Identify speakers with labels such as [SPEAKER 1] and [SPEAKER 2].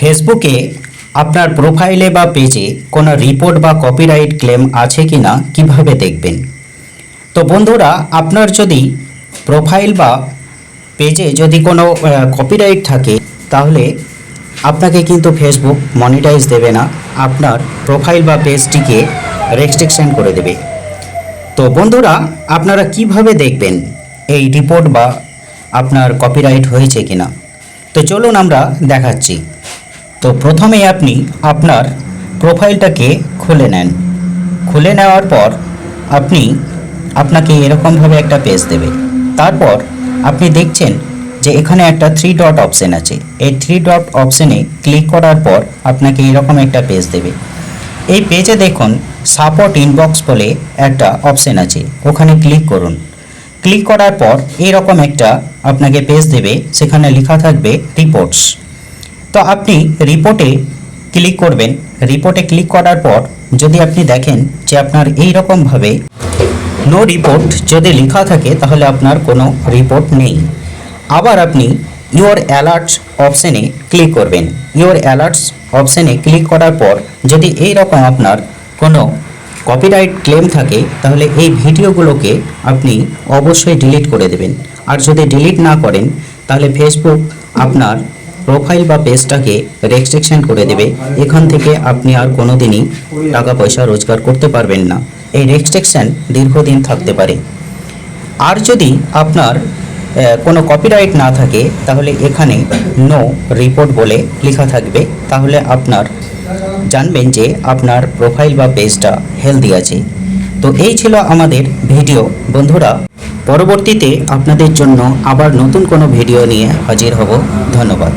[SPEAKER 1] ফেসবুকে আপনার প্রোফাইলে বা পেজে কোনো রিপোর্ট বা কপিরাইট ক্লেম আছে কি না, কীভাবে দেখবেন? তো বন্ধুরা, আপনার যদি প্রোফাইল বা পেজে যদি কোনো কপিরাইট থাকে, তাহলে আপনাকে কিন্তু ফেসবুক মনিটাইজ দেবে না, আপনার প্রোফাইল বা পেজটিকে রেস্ট্রিকশন করে দেবে। তো বন্ধুরা, আপনারা কীভাবে দেখবেন এই রিপোর্ট বা আপনার কপিরাইট হয়েছে কিনা তো চলুন আমরা দেখাচ্ছি। তো প্রথমে আপনি আপনার প্রোফাইলটাকে খুলে নেন। খুলে নেওয়ার পর আপনি আপনাকে এরকমভাবে একটা পেজ দেবে। তারপর আপনি দেখছেন যে এখানে একটা থ্রি ডট অপশন আছে। এই থ্রি ডট অপশনে ক্লিক করার পর আপনাকে এরকম একটা পেজ দেবে। এই পেজে দেখুন সাপোর্ট ইনবক্স বলে একটা অপশন আছে। ওখানে ক্লিক করুন। ক্লিক করার পর এরকম একটা আপনাকে পেজ দেবে। সেখানে লেখা থাকবে রিপোর্টস তো আপনি রিপোর্টে ক্লিক করবেন। রিপোর্টে ক্লিক করার পর যদি আপনি দেখেন যে আপনার এই রকমভাবে নো রিপোর্ট যদি লেখা থাকে, তাহলে আপনার কোনো রিপোর্ট নেই। আবার আপনি ইওর অ্যালার্টস অপশানে ক্লিক করবেন। ইওর অ্যালার্টস অপশানে ক্লিক করার পর যদি এই রকম আপনার কোনো কপিরাইট ক্লেম থাকে, তাহলে এই ভিডিওগুলোকে আপনি অবশ্যই ডিলিট করে দেবেন। আর যদি ডিলিট না করেন, তাহলে ফেসবুক আপনার প্রোফাইল বা পেজটাকে রেস্ট্রিকশন করে দেবে। এখান থেকে আপনি আর কোনো দিনই টাকা পয়সা রোজগার করতে পারবেন না। এই রেস্ট্রিকশন দীর্ঘদিন থাকতে পারে। আর যদি আপনার কোনো কপিরাইট না থাকে, তাহলে এখানে নো রিপোর্ট বলে লেখা থাকবে। তাহলে আপনার জানবেন যে আপনার প্রোফাইল বা পেজটা হেলদি আছে। তো এই ছিল আমাদের ভিডিও বন্ধুরা, পরবর্তীতে আপনাদের জন্য আবার নতুন কোনো ভিডিও নিয়ে হাজির হব। ধন্যবাদ।